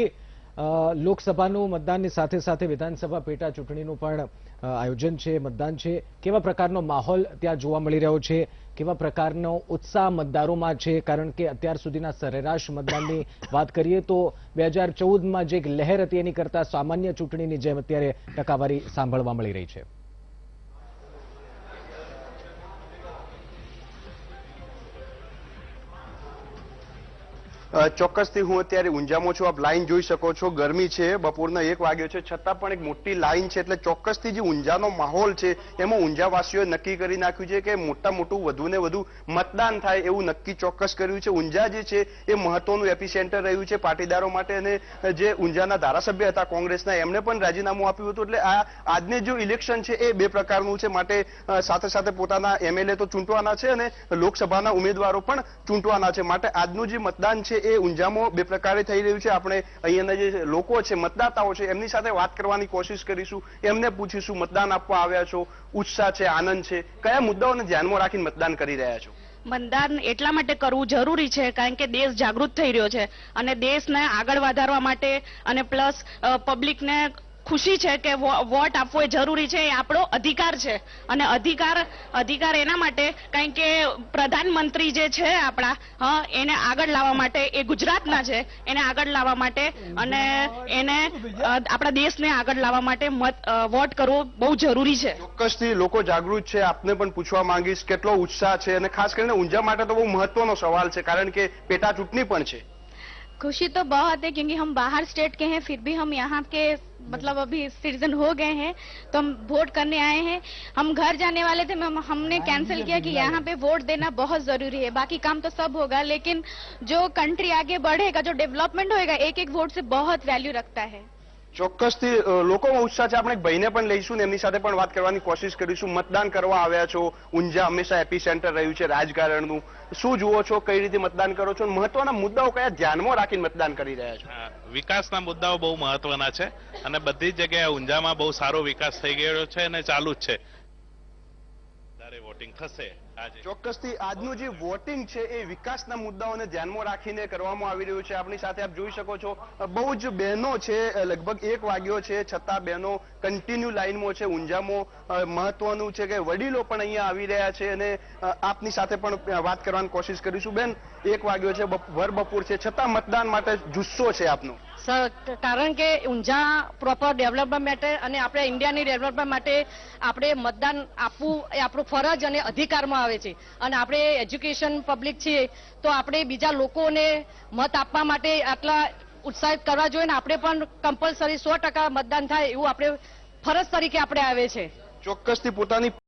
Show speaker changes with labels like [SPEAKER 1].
[SPEAKER 1] અ, લોકસભાનું મતદાનની સાથે સાથે વિધાનસભા પેટા ચૂંટણીનું પણ આયોજન છે મતદાન છે. કેવા પ્રકારનો માહોલ ત્યાં જોવા મળી રહ્યો છે? કેવા પ્રકારનો ઉત્સાહ મતદારોમાં છે? કારણ કે અત્યાર સુધીના સરેરાશ મતદાનની વાત કરીએ તો બે હજાર ચૌદમાં જે એક લહેર હતી એની કરતા સામાન્ય ચૂંટણીની જેમ અત્યારે ટકાવારી સાંભળવા મળી રહી છે.
[SPEAKER 2] ચોક્કસથી હું અત્યારે ઊંઝામાં છું. આપ લાઈન જોઈ શકો છો. ગરમી છે, બપોરના એક વાગ્યો છે. છતાં પણ એક મોટી લાઈન છે, એટલે ચોક્કસથી જે ઊંઝાનો માહોલ છે, એમાં ઊંઝાવાસીઓએ નક્કી કરી નાખ્યું છે કે મોટા મોટું વધુ ને વધુ મતદાન થાય એવું નક્કી ચોક્કસ કર્યું છે. ઊંઝા જે છે, એ મહત્વનું એપિસેન્ટર રહ્યું છે પાટીદારો માટે અને જે ઊંઝાના ધારાસભ્ય હતા કોંગ્રેસના એમને પણ રાજીનામું આપ્યું હતું. એટલે આ આજને જે ઇલેક્શન છે, એ બે પ્રકારનું છે. માટે સાથે સાથે પોતાના એમએલએ તો ચૂંટવાના છે અને લોકસભાના ઉમેદવારો પણ ચૂંટવાના છે. માટે આજનું જે મતદાન છે એ ઊંઝામાં બે પ્રકારે થઈ રહ્યું છે. આપણે અહીંયાના જે લોકો છે, મતદાતાઓ છે, એમની સાથે વાત કરવાની કોશિશ કરીશું. એમને પૂછીશું, મતદાન આપવા આવ્યા છો, ઉત્સાહ છે, આનંદ છે. કયા મુદ્દાઓને ધ્યાનમાં રાખીને મતદાન કરી રહ્યા છો?
[SPEAKER 3] મતદાન એટલા માટે કરવું જરૂરી છે, કારણ કે દેશ જાગૃત થઈ રહ્યો છે. અને દેશને આગળ વધારવા માટે અને પ્લસ પબ્લિકને ખુશી છે કે વોટ આપવો એ જરૂરી છે, એ આપણો અધિકાર છે. અને અધિકાર અધિકાર એના માટે કારણ કે પ્રધાનમંત્રી જે છે આપણા એને આગળ લાવવા માટે, એ ગુજરાતના છે, એને આગળ લાવવા માટે અને એને આપણા દેશને આગળ લાવવા માટે મત વોટ કરવો બહુ જરૂરી છે.
[SPEAKER 2] ચોક્કસથી લોકો જાગૃત છે. આપને પણ પૂછવા માંગીશ કેટલો ઉત્સાહ છે અને ખાસ કરીને ઊંઝા માટે તો બહુ મહત્વનો સવાલ છે, કારણ કે પેટા ચૂંટણી પણ છે.
[SPEAKER 4] खुशी तो बहुत है क्योंकि हम बाहर स्टेट के हैं फिर भी हम यहाँ के मतलब अभी सिटीजन हो गए हैं तो हम वोट करने आए हैं। हम घर जाने वाले थे हम हमने कैंसिल किया कि यहाँ पे वोट देना बहुत ज़रूरी है। बाकी काम तो सब होगा लेकिन जो कंट्री आगे बढ़ेगा जो डेवलपमेंट होएगा एक एक वोट से बहुत वैल्यू रखता है।
[SPEAKER 2] ચોક્કસથી લોકોમાં ઉત્સાહ છે. આપણે ભાઈને પણ લઈશું ને એમની સાથે પણ વાત કરવાની કોશિશ કરીશું. મતદાન કરવા આવ્યા છો. ઊંઝા હંમેશા એપી સેન્ટર રહ્યું છે રાજકારણનું. શું જુઓ છો? કઈ રીતે મતદાન કરો છો? મહત્વના મુદ્દાઓ કયા ધ્યાનમાં રાખીને મતદાન કરી રહ્યા છો?
[SPEAKER 5] વિકાસના મુદ્દાઓ બહુ મહત્વના છે અને બધી જગ્યાએ ઊંઝામાં બહુ સારો વિકાસ થઈ ગયો છે અને ચાલુ જ છે. વધારે વોટિંગ થશે.
[SPEAKER 2] ચોક્કસથી આજનું જે વોટિંગ છે એ વિકાસના મુદ્દાઓને ધ્યાનમાં રાખીને કરવામાં આવી રહ્યું છે. આપણી સાથે આપ જોઈ શકો છો બહુ જ બહેનો છે લગભગ એક વાગ્યો છે છતાં બહેનો કન્ટિન્યુ લાઈનમાં છે ઊંઝામાં મહત્વનું છે કે વડીલો પણ અહીંયા આવી રહ્યા છે અને આપની સાથે પણ વાત કરવાની કોશિશ કરીશું. બેન એક વાગ્યો છે ભર બપોર છે છતાં મતદાન માટે જુસ્સો છે આપનો.
[SPEAKER 6] સર કારણ કે ઊંઝા પ્રોપર ડેવલપમેન્ટ માટે અને આપણે ઇન્ડિયાની ડેવલપમેન્ટ માટે આપણે મતદાન આપવું એ આપણું ફરજ અને અધિકારમાં આવે છે. અને આપણે એજ્યુકેશન પબ્લિક છીએ, તો આપણે બીજા લોકોને મત આપવા માટે આટલા ઉત્સાહિત કરવા જોઈએ ને આપણે પણ કમ્પલસરી સો મતદાન થાય એવું આપણે ફરજ તરીકે આપણે આવે છે.
[SPEAKER 2] ચોક્કસથી પોતાની